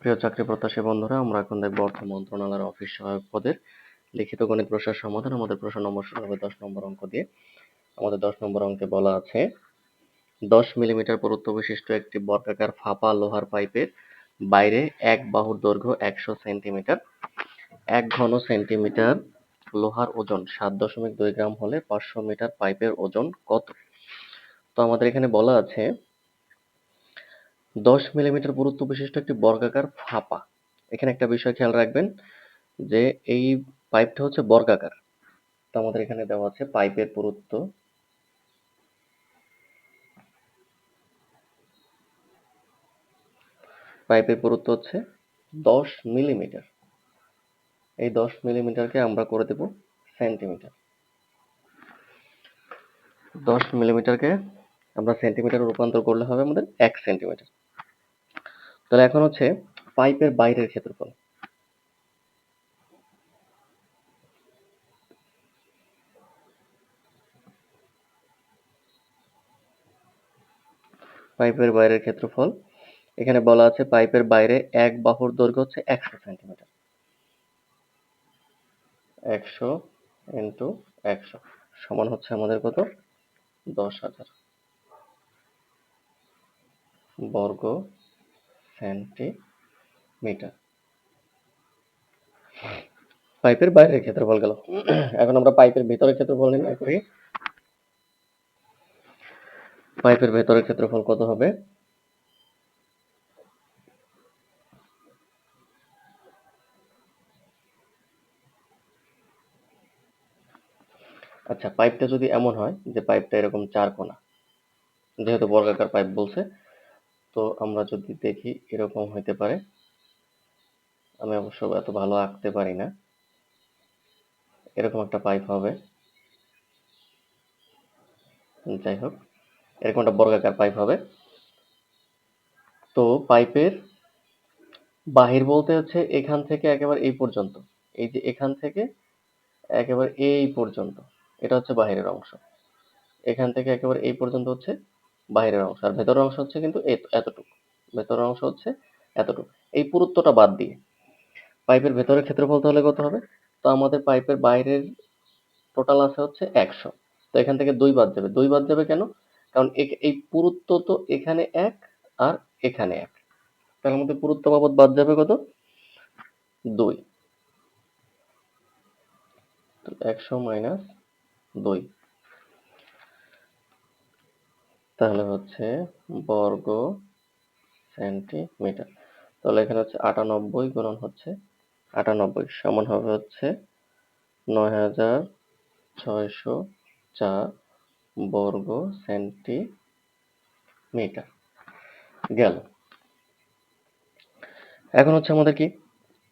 প্রিয় চাকরি প্রত্যাশী বন্ধুরা, আমরা এখন দেখব অর্থ মন্ত্রণালয়ের অফিস সহায়ক পদের লিখিত গণিত প্রশ্নের সমাধান আমাদের প্রশ্ন নম্বর শুরু হবে দশ নম্বর অঙ্ক দিয়ে। আমাদের দশ নম্বর অঙ্কে বলা আছে, দশ মিলিমিটার পুরুত্ব বিশিষ্ট একটি বর্গাকার ফাঁপা লোহার পাইপের বাইরে এক বাহুর দৈর্ঘ্য একশো সেন্টিমিটার। এক ঘন সেন্টিমিটার লোহার ওজন সাত দশমিক দুই গ্রাম হলে পাঁচশো মিটার পাইপের ওজন কত? তো আমাদের এখানে বলা আছে দশ মিলিমিটার পুরুত্ব বিশিষ্ট একটি বর্গাকার ফাঁপা। এখানে একটা বিষয় খেয়াল রাখবেন যে এই পাইপটা হচ্ছে বর্গাকার। তো আমাদের এখানে দেওয়া আছে পাইপের পুরুত্ব। পাইপের পুরুত্ব হচ্ছে দশ মিলিমিটার। এই দশ মিলিমিটারকে আমরা করে দেব সেন্টিমিটার। দশ মিলিমিটারকে আমরা সেন্টিমিটার রূপান্তর করলে হবে আমাদের এক সেন্টিমিটার। তাহলে এখন হচ্ছে পাইপের বাইরের ক্ষেত্রফল। পাইপের বাইরের ক্ষেত্রফল, এখানে বলা আছে পাইপের বাইরে এক বাহুর দৈর্ঘ্য হচ্ছে একশো সেন্টিমিটার। একশো ইন্টু একশো সমান হচ্ছে আমাদের কত? দশ হাজার। বর্গ সেন্টিমিটার। পাইপের বাইরের ক্ষেত্রফল গেল। এখন আমরা পাইপের ভেতরের ক্ষেত্রফল নির্ণয় করি। পাইপের ভেতরের ক্ষেত্রফল কত হবে? আচ্ছা পাইপটা যদি এমন হয় যে পাইপটা এরকম চার কোনা, যেহেতু বর্গাকার পাইপ বলছে তো আমরা যদি দেখি এরকম হইতে পারে, আমি অবশ্য এত ভালো আঁকতে পারি না। এরকম একটা পাইপ হবে। যাই হোক, এরকম একটা বর্গাকার পাইপ হবে। তো পাইপের বাহির বলতে হচ্ছে এখান থেকে একেবারে এই পর্যন্ত। এই যে এখান থেকে একেবারে এই পর্যন্ত। এটা হচ্ছে বাহিরের অংশ। এখান থেকে একেবারে এই পর্যন্ত হচ্ছে বাহিরের অংশ আর ভেতরের অংশ হচ্ছে কিন্তু এতটুকু। ভেতরের অংশ হচ্ছে এতটুকু। এই পুরুত্বটা বাদ দিয়ে। পাইপের ভেতরের ক্ষেত্রফল তাহলে কত হবে? তো আমাদের পাইপের বাইরের টোটাল আছে হচ্ছে একশো। তো এখান থেকে দুই বাদ যাবে। দুই বাদ যাবে কেন? কারণ এই পুরুত্ব তো এখানে এক আর এখানে এক। তার মধ্যে পুরুত্ব বাবদ বাদ যাবে কত? দুই। একশো মাইনাস দুই। তাহলে হচ্ছে বর্গ সেন্টিমিটার। তাহলে এখানে হচ্ছে আটানব্বই গুণন হচ্ছে আটানব্বই, সমান হবে হচ্ছে নয় হাজার ছয়শো চার বর্গ সেন্টিমিটার। গেল। এখন হচ্ছে আমাদের কি?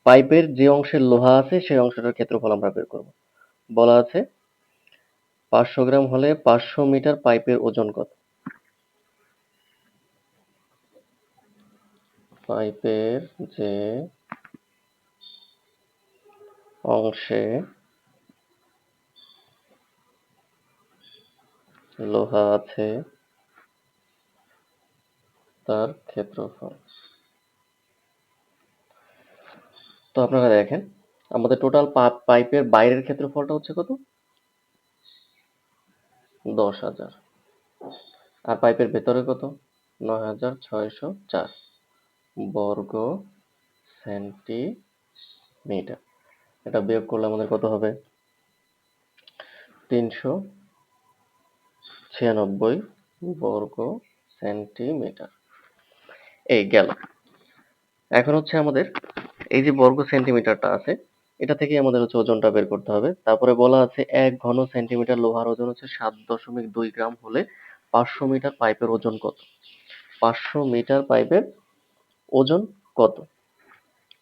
পাইপের যে অংশের লোহা আছে, সেই অংশটার ক্ষেত্রফল আমরা বের করব। বলা আছে পাঁচশো গ্রাম হলে পাঁচশো মিটার পাইপের ওজন কত? পাইপের যে অংশে লোহা আছে, তার ক্ষেত্রফল। তো আপনারা দেখেন, আমাদের টোটাল পাইপের বাইরের ক্ষেত্রফলটা হচ্ছে কত? দশ হাজার। আর পাইপের ভেতরে কত? নয় হাজার ছয়শো চার। বর্গ সেন্টিমিটার। এটা বিয়োগ করলে আমাদের কত হবে? তিনশো ছিয়ানব্বই বর্গ সেন্টিমিটার। এই গেল। এখন হচ্ছে আমাদের এই যে বর্গ সেন্টিমিটারটা আছে, এটা থেকে আমাদের হচ্ছে ওজনটা বের করতে হবে। তারপরে বলা আছে এক ঘন সেন্টিমিটার লোহার ওজন হচ্ছে সাত দশমিক দুই গ্রাম হলে পাঁচশো মিটার পাইপের ওজন কত? পাঁচশো মিটার পাইপের ওজন কত?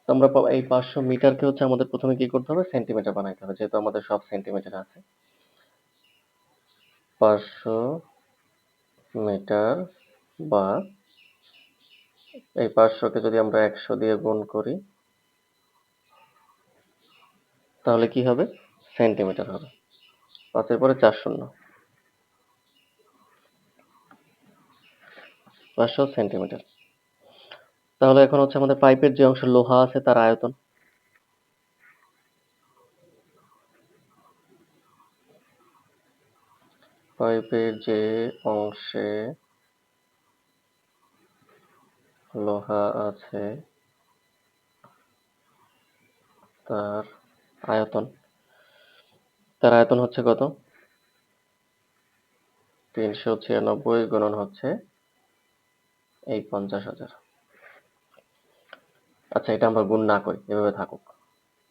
তো আমরা এই পাঁচশো মিটারকে হচ্ছে আমাদের প্রথমে কি করতে হবে? সেন্টিমিটার বানাইতে হবে, যেহেতু আমাদের সব সেন্টিমিটার আছে। পাঁচশো মিটার বা এই পাঁচশোকে যদি আমরা একশো দিয়ে গুণ করি, তাহলে কি হবে? সেন্টিমিটার হবে। পাঁচের পরে চার শূন্য। পাঁচশো সেন্টিমিটার। তাহলে এখন হচ্ছে আমাদের পাইপের যে অংশ লোহা আছে তার আয়তন। পাইপের যে অংশে লোহা আছে, তার আয়তন। তার আয়তন হচ্ছে কত? তিনশো ছিয়ানব্বই গুণন হচ্ছে এই পঞ্চাশ হাজার। আচ্ছা এটা আমরা গুণ না করি, এভাবে থাকুক।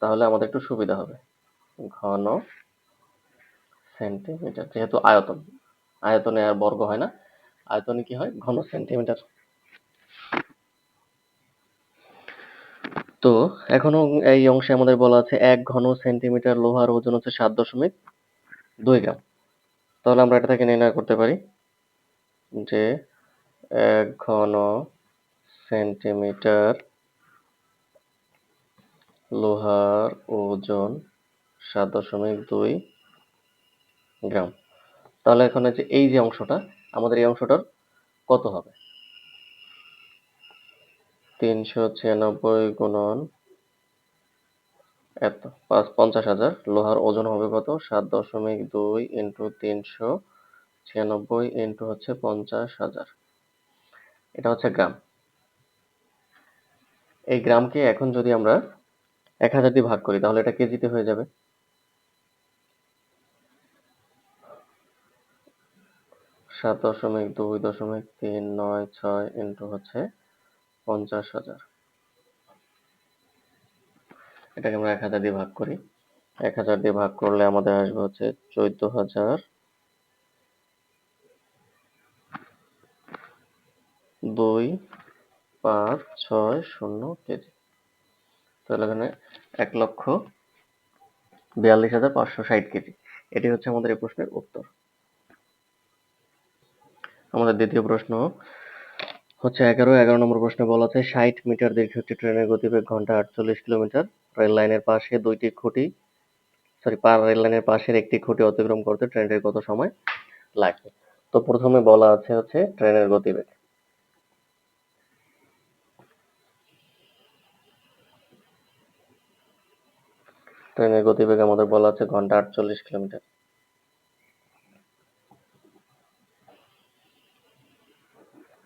তাহলে আমাদের একটু সুবিধা হবে। ঘন সেন্টিমিটার যেহেতু আয়তন। আয়তনে আর বর্গ হয় না। আয়তনে কি হয়? ঘন সেন্টিমিটার তো এখনও এই অংশে আমাদের বলা আছে এক ঘন সেন্টিমিটার লোহার ওজন হচ্ছে সাত দশমিক দুই গ্রাম। তাহলে আমরা এটা থেকে নির্ণয় করতে পারি যে এক ঘন সেন্টিমিটার লোহার ওজন সাত দশমিক দুই গ্রাম। তাহলে এখন হচ্ছে এই যে অংশটা, আমাদের এই অংশটার কত হবে? তিনশো ছিয়ানব্বই গুণন এত, পাঁচ পঞ্চাশ হাজার। লোহার ওজন হবে কত? সাত দশমিক দুই ইন্টু তিনশো ছিয়ানব্বই ইন্টু হচ্ছে পঞ্চাশ হাজার। এটা হচ্ছে গ্রাম। এই গ্রামকে এখন যদি আমরা এক হাজার দিয়ে ভাগ করি, তাহলে এটা কেজিতে হয়ে যাবে। সাত দশমিক দুই দশমিক তিন নয় ছয় ইন্টু হচ্ছে পঞ্চাশ হাজার। এটাকে আমরা এক হাজার দিয়ে ভাগ করি। এক হাজার দিয়ে ভাগ করলে আমাদের আসবে হচ্ছে চোদ্দ হাজার দুই পাঁচ ছয় শূন্য কেজি। তাহলে এখানে এক লক্ষ বিয়াল্লিশ হাজার পাঁচশো ষাট কেজি। এটি হচ্ছে আমাদের এই প্রশ্নের উত্তর। আমাদের দ্বিতীয় প্রশ্ন হচ্ছে এগারো এগারো নম্বর প্রশ্নে বলা আছে, ষাট মিটার দীর্ঘ একটি ট্রেনের গতিবেগ ঘণ্টা আটচল্লিশ কিলোমিটার, রেল লাইনের পাশে দুইটি খুঁটি সরি পার রেল লাইনের পাশের একটি খুঁটি অতিক্রম করতে ট্রেনটির কত সময় লাগবে? তো প্রথমে বলা আছে হচ্ছে ট্রেনের গতিবেগ। ট্রেনের গতিবেগ আমাদের বলা আছে ঘণ্টা আটচল্লিশ কিলোমিটার।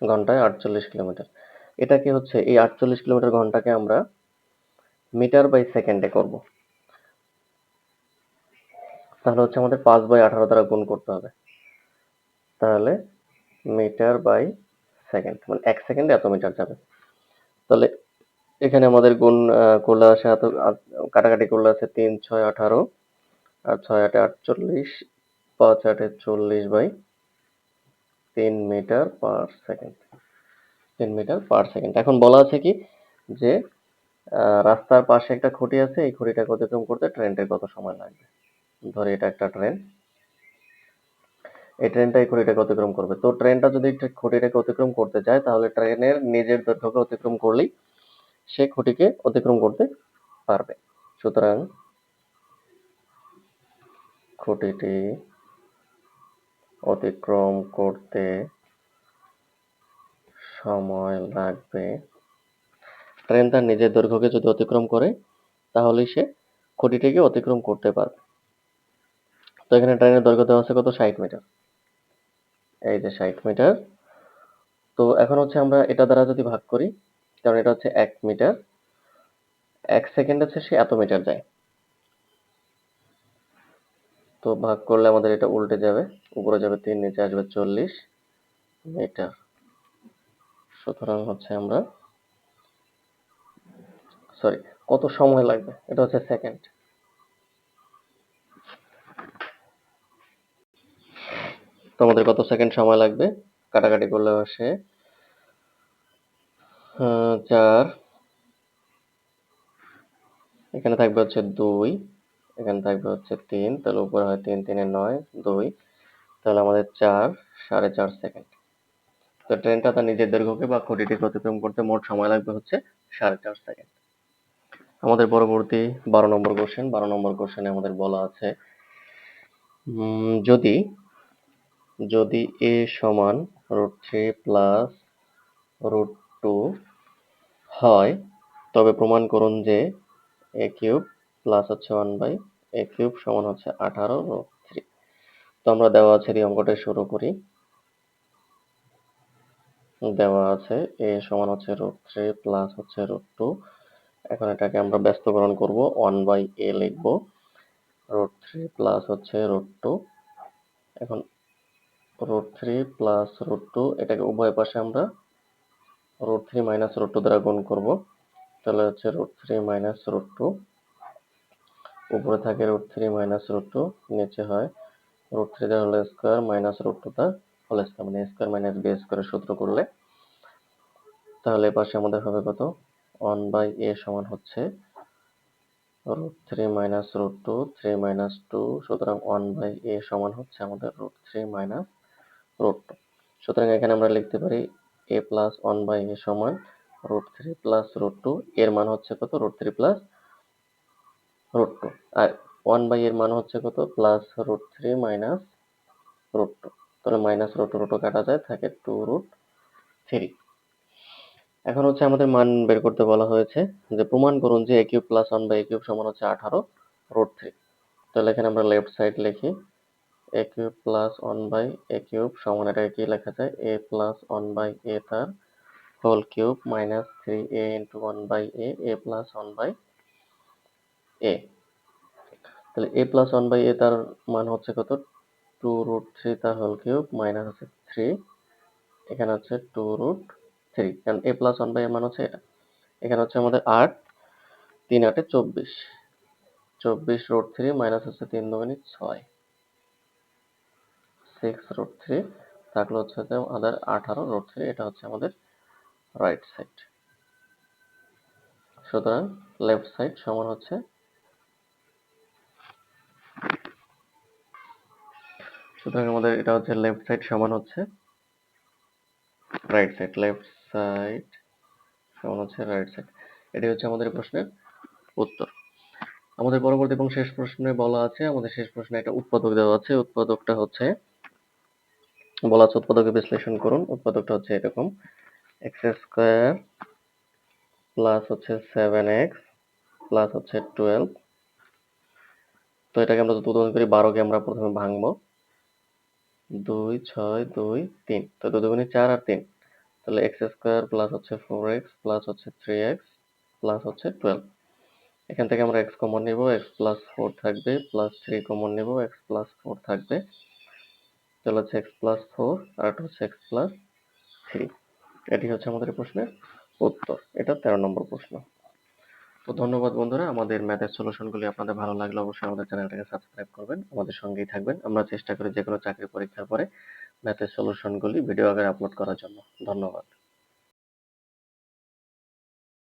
ঘন্টায় আটচল্লিশ কিলোমিটার। এটাকে হচ্ছে? এই আটচল্লিশ কিলোমিটার ঘন্টাকে আমরা মিটার বাই সেকেন্ডে করব। তাহলে হচ্ছে আমাদের পাঁচ বাই আঠারো দ্বারা গুণ করতে হবে। তাহলে মিটার বাই সেকেন্ড মানে এক সেকেন্ডে এত মিটার যাবে। তাহলে এখানে আমাদের গুণ করলে এত কাটাকাটি করলে আছে তিন, ছয়, আঠারো, আর ছয়, আটে আটচল্লিশ, পাঁচ, আটে চল্লিশ বাই তিন মিটার পার সেকেন্ড, তিন মিটার পার সেকেন্ড। এখন বলা আছে কি যে রাস্তার পাশে একটা খুঁটি আছে, এই খুঁটিটাকে অতিক্রম করতে ট্রেনটার কত সময় লাগবে? ধরে এটা একটা ট্রেন। এই ট্রেনটা এই খুঁটিটাকে অতিক্রম করবে। তো ট্রেনটা যদি খুঁটিটাকে অতিক্রম করতে চায়, তাহলে ট্রেনের নিজের দৈর্ঘ্যকে অতিক্রম করলেই সে খুঁটিকে অতিক্রম করতে পারবে। সুতরাং খুঁটিটি অতিক্রম করতে সময় লাগবে। ট্রেন তার নিজের দৈর্ঘ্যকে যদি অতিক্রম করে, তাহলে সে খুঁটিটিকে অতিক্রম করতে পারবে। তো এখানে ট্রেনের দৈর্ঘ্য দেওয়া আছে কত? ষাট মিটার। এই যে ষাট মিটার। তো এখন হচ্ছে আমরা এটা দ্বারা যদি ভাগ করি কারণ এটা হচ্ছে এক মিটার। এক সেকেন্ড হচ্ছে সে এত মিটার যায়। তো ভাগ করলে আমাদের এটা উল্টে যাবে। উপরে যাবে তিন নিচে আসবে চল্লিশ মিটার। সুতরাং হচ্ছে আমরা সরি কত সময় লাগবে? এটা হচ্ছে সেকেন্ড। তো আমাদের কত সেকেন্ড সময় লাগবে? কাটাকাটি করলে আহ, চার। এখানে থাকবে হচ্ছে দুই, এখানে থাকবে হচ্ছে তিন, তাহলে উপরে হয় তিন, তিনে নয়, দুই, তাহলে আমাদের চার, সাড়ে চার সেকেন্ড। তো ট্রেনটা তার নিজের দৈর্ঘ্যকে বা খুঁটিটিকে অতিক্রম করতে মোট সময় লাগবে হচ্ছে সাড়ে চার সেকেন্ড। আমাদের পরবর্তী বারো নম্বর কোশ্চেন বারো নম্বর কোশ্চেনে আমাদের বলা আছে যদি যদি এ সমান root three plus root two হয়, তবে প্রমাণ করুন যে এ কিউব প্লাস হচ্ছে ওয়ান বাই এ কিউব সমান হচ্ছে আঠারো রুট থ্রি তো আমরা দেওয়া আছে এই অঙ্কটা শুরু করি। দেওয়া আছে এ সমান হচ্ছে রুট থ্রি প্লাস হচ্ছে রুট টু এখন এটাকে আমরা ব্যস্তকরণ করব ওয়ান বাই এ লিখব। রুট থ্রি প্লাস হচ্ছে রুট টু এখন root three plus root two এটাকে উভয় পাশে আমরা root three minus root two দ্বারা গুণ করব। তাহলে হচ্ছে root three minus root two উপরে থাকে root three minus root two নিচে হয় রুট থ্রি দ্বারা whole square minus root two তার হোল স্কোয়ার মানে স্কোয়ার মাইনাস বি স্কোয়ারের সূত্র করলে। তাহলে পাশে আমাদের হবে কত? ওয়ান বাই এ সমান হচ্ছে root three minus root two three minus two সুতরাং ওয়ান বাই এ সমান হচ্ছে আমাদের root three minus root two সুতরাং এখানে আমরা লিখতে পারি A plus one by A সমান root three plus root two, এর মান হচ্ছে কত? Root three plus root two. R one by এর মান হচ্ছে কত? Plus root three minus root two. তাহলে মাইনাস রুট টু, রুট কাটা যায়, থাকে টু রুট থ্রি। এখন হচ্ছে আমাদের মান বের করতে বলা হয়েছে যে প্রমাণ করুন যে A cube plus one by A cube সমান হচ্ছে আঠারো, রুট থ্রি। তাহলে এখানে আমরা লেফট সাইড লিখি। A cube plus one by A cube সমান এটাকে কি লেখা যায়? A plus one by A তার whole cube minus three A into one by A A plus one by A তাহলে A plus one by A তার মান হচ্ছে কত? টু রুট থ্রি তার হোল কিউব মাইনাস হচ্ছে থ্রি এখানে হচ্ছে টু রুট থ্রি কারণ এ প্লাস ওয়ান বাই এর মান হচ্ছে এটা। এখানে হচ্ছে আমাদের আট, তিন আটে চব্বিশ। চব্বিশ রুট থ্রি মাইনাস হচ্ছে তিন দুগুণি ছয়। সিক্স রুট থ্রি থাকলে হচ্ছে আমাদের আঠারো রুট থ্রি এটা হচ্ছে আমাদের রাইট সাইড সুতরাং লেফট সাইড সমান হচ্ছে সুতরাং আমাদের এটা হচ্ছে লেফট সাইড সমান হচ্ছে রাইট সাইড লেফট সাইড সমান হচ্ছে রাইট সাইড এটি হচ্ছে আমাদের প্রশ্নের উত্তর। আমাদের পরবর্তী এবং শেষ প্রশ্নে বলা আছে, আমাদের শেষ প্রশ্নে একটা উৎপাদক দেওয়া আছে, উৎপাদকটা হচ্ছে বলা আছে উৎপাদকে বিশ্লেষণ করুন। উৎপাদকটা হচ্ছে এরকম। এক্স স্কোয়ার প্লাস হচ্ছে সেভেন এক্স প্লাস হচ্ছে টুয়েলভ তো এটাকে আমরা যদি উদাহরণ করি, বারোকে আমরা প্রথমে ভাঙবো। দুই, ছয়, দুই, তিন। তো দুই দুগুণে চার আর তিন। তাহলে এক্স স্কোয়ার প্লাস হচ্ছে ফোর এক্স প্লাস হচ্ছে থ্রি এক্স প্লাস হচ্ছে টুয়েলভ এখান থেকে আমরা এক্স কমন নিব এক্স প্লাস ফোর থাকবে প্লাস থ্রি কমন নিব এক্স প্লাস ফোর থাকবে। তাহলে হচ্ছে এক্স প্লাস ফোর আর একটা হচ্ছে এক্স প্লাস থ্রি এটি হচ্ছে আমাদের প্রশ্নের উত্তর। এটা তেরো নম্বর প্রশ্ন। তো ধন্যবাদ বন্ধুরা, আমাদের ম্যাথের সলিউশনগুলি আপনাদের ভালো লাগলে অবশ্যই আমাদের চ্যানেলটাকে সাবস্ক্রাইব করবেন, আমাদের সঙ্গেই থাকবেন। আমরা চেষ্টা করি যে কোনো চাকরি পরীক্ষার পরে ম্যাথের সলিউশনগুলি ভিডিও আকারে আপলোড করার জন্য। ধন্যবাদ।